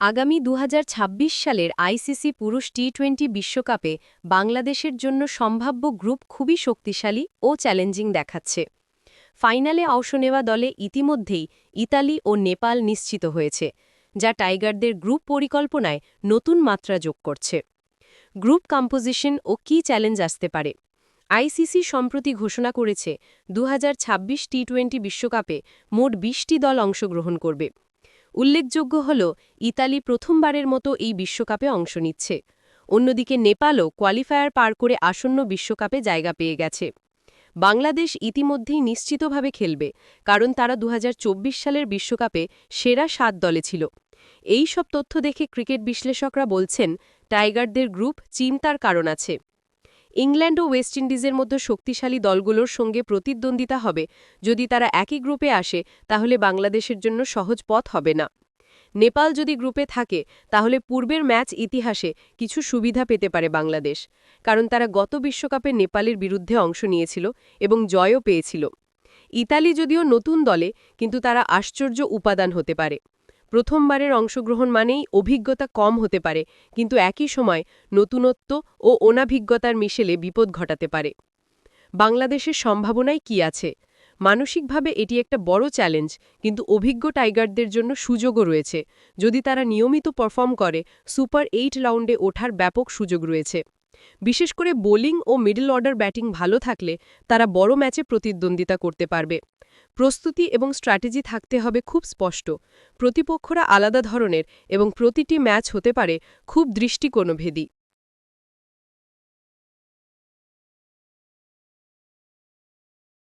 আগামী দু হাজার ছাব্বিশ সালের আইসিসি পুরুষ টি টোয়েন্টি বিশ্বকাপে বাংলাদেশের জন্য সম্ভাব্য গ্রুপ খুবই শক্তিশালী ও চ্যালেঞ্জিং দেখাচ্ছে। ফাইনালে অংশ নেওয়া দলে ইতিমধ্যেই ইতালি ও নেপাল নিশ্চিত হয়েছে, যা টাইগারদের গ্রুপ পরিকল্পনায় নতুন মাত্রা যোগ করছে। গ্রুপ কম্পোজিশন ও কী চ্যালেঞ্জ আসতে পারে? আইসিসি সম্প্রতি ঘোষণা করেছে দু টি টোয়েন্টি বিশ্বকাপে মোট বিশটি দল অংশগ্রহণ করবে। উল্লেখযোগ্য হল, ইতালি প্রথমবারের মতো এই বিশ্বকাপে অংশ নিচ্ছে। অন্যদিকে নেপালও কোয়ালিফায়ার পার করে আসন্ন বিশ্বকাপে জায়গা পেয়ে গেছে। বাংলাদেশ ইতিমধ্যেই নিশ্চিতভাবে খেলবে, কারণ তারা দু হাজার চব্বিশ সালের বিশ্বকাপে সেরা সাত দলে ছিল। এই সব তথ্য দেখে ক্রিকেট বিশ্লেষকরা বলছেন, টাইগারদের গ্রুপ চিন্তার কারণ আছে। ইংল্যান্ড ও ওয়েস্ট ইন্ডিজের মধ্যে শক্তিশালী দলগুলোর সঙ্গে প্রতিদ্বন্দ্বিতা হবে। যদি তারা একই গ্রুপে আসে, তাহলে বাংলাদেশের জন্য সহজ পথ হবে না। নেপাল যদি গ্রুপে থাকে, তাহলে পূর্বের ম্যাচ ইতিহাসে কিছু সুবিধা পেতে পারে বাংলাদেশ। কারণ তারা গত বিশ্বকাপে নেপালের বিরুদ্ধে অংশ নিয়েছিল এবং জয়ও পেয়েছিল। ইতালি যদিও নতুন দলে, কিন্তু তারা আশ্চর্য উপাদান হতে পারে। প্রথমবারের অংশগ্রহণ মানেই অভিজ্ঞতা কম হতে পারে, কিন্তু একই সময় নতুনত্ব ও অনাভিজ্ঞতার মিশেলে বিপদ ঘটাতে পারে। বাংলাদেশের সম্ভাবনায় কি আছে? মানসিকভাবে এটি একটা বড় চ্যালেঞ্জ, কিন্তু অভিজ্ঞ টাইগারদের জন্য সুযোগও রয়েছে। যদি তারা নিয়মিত পারফর্ম করে, সুপার এইট রাউন্ডে ওঠার ব্যাপক সুযোগ রয়েছে। বিশেষ করে বোলিং ও মিডল অর্ডার ব্যাটিং ভালো থাকলে তারা বড় ম্যাচে প্রতিদ্বন্দ্বিতা করতে পারবে। প্রস্তুতি এবং স্ট্র্যাটেজি থাকতে হবে খুব স্পষ্ট। প্রতিপক্ষরা আলাদা ধরনের এবং প্রতিটি ম্যাচ হতে পারে খুব দৃষ্টিকোণভেদী।